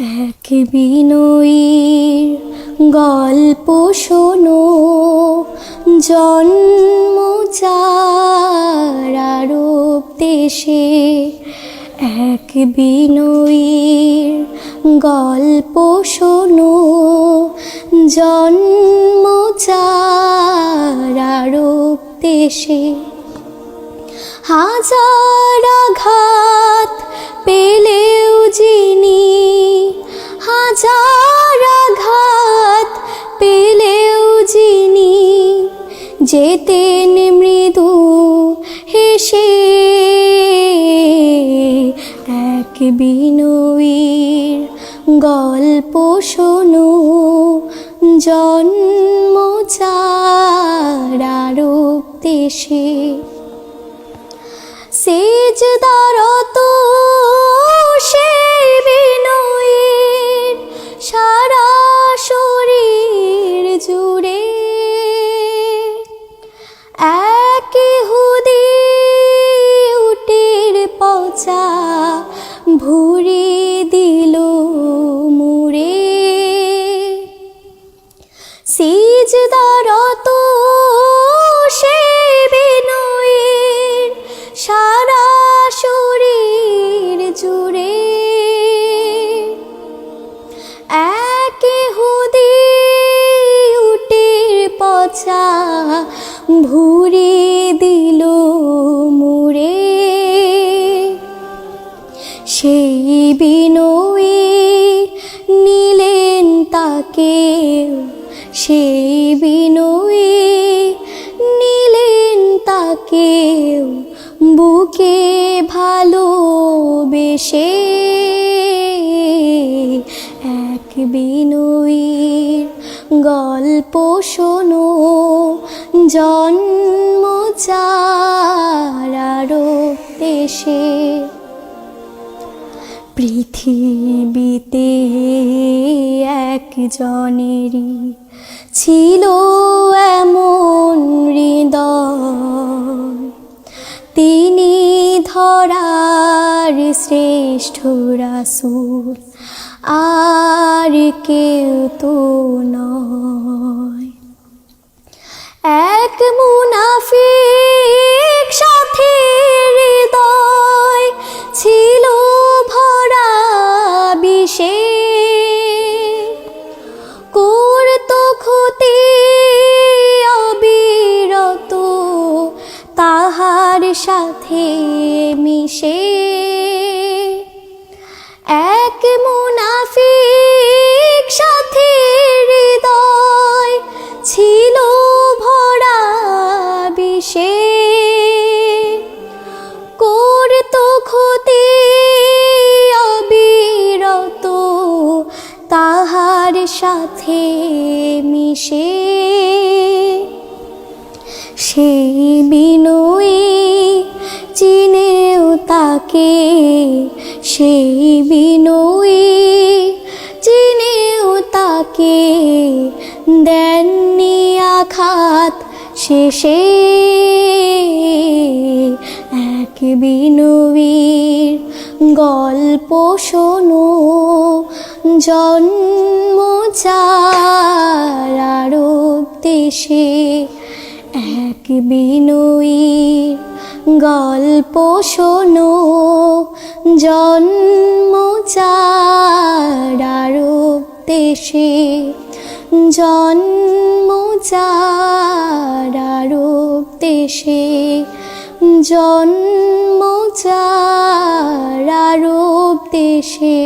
এক বিনয়ীর গল্প শোনো, জন্ম চারারূপ দেশে। এক বিনয়ীর গল্প শোনো, জন্ম চারারূপ দেশে। হাজার আঘাত যেতেন মৃদু হেসে এক বিনয়ীর গল্প শোনো জন্ম এক হুদি উটের পচা ভুরি দিল মুড়ে। সেই বিনয়ী নিলেন তাকে, সেই বিনয়ী নিলেন তাকে, বুকে ভালোবেসে। বিনয়ীর গল্প শোনো জন্ম চারারো দেশে পৃথিবীতে একজনেরই ছিল এমন রাসুল আর কেউ তো নয়। এক মুনাফিক সাথে হৃদয় ছিল ভরা তাহার সাথে মিশে। এক মুনাফিক সাথে হৃদয় ছিল ভরা অবিরত তাহার সাথে মিশে। সেই বিনয়ী তাকে সেই বিনয়ী চিনেও তাকে দেননি আঘাত শেষে। এক বিনয়ীর গল্প শোনো, জন্ম চারারূপ দেশে। এক বিনয়ীর গল্প শোনো জন্ম চারারূপ দেশে জন্ম চারারূপ দেশে জন্ম চারারূপ দেশে।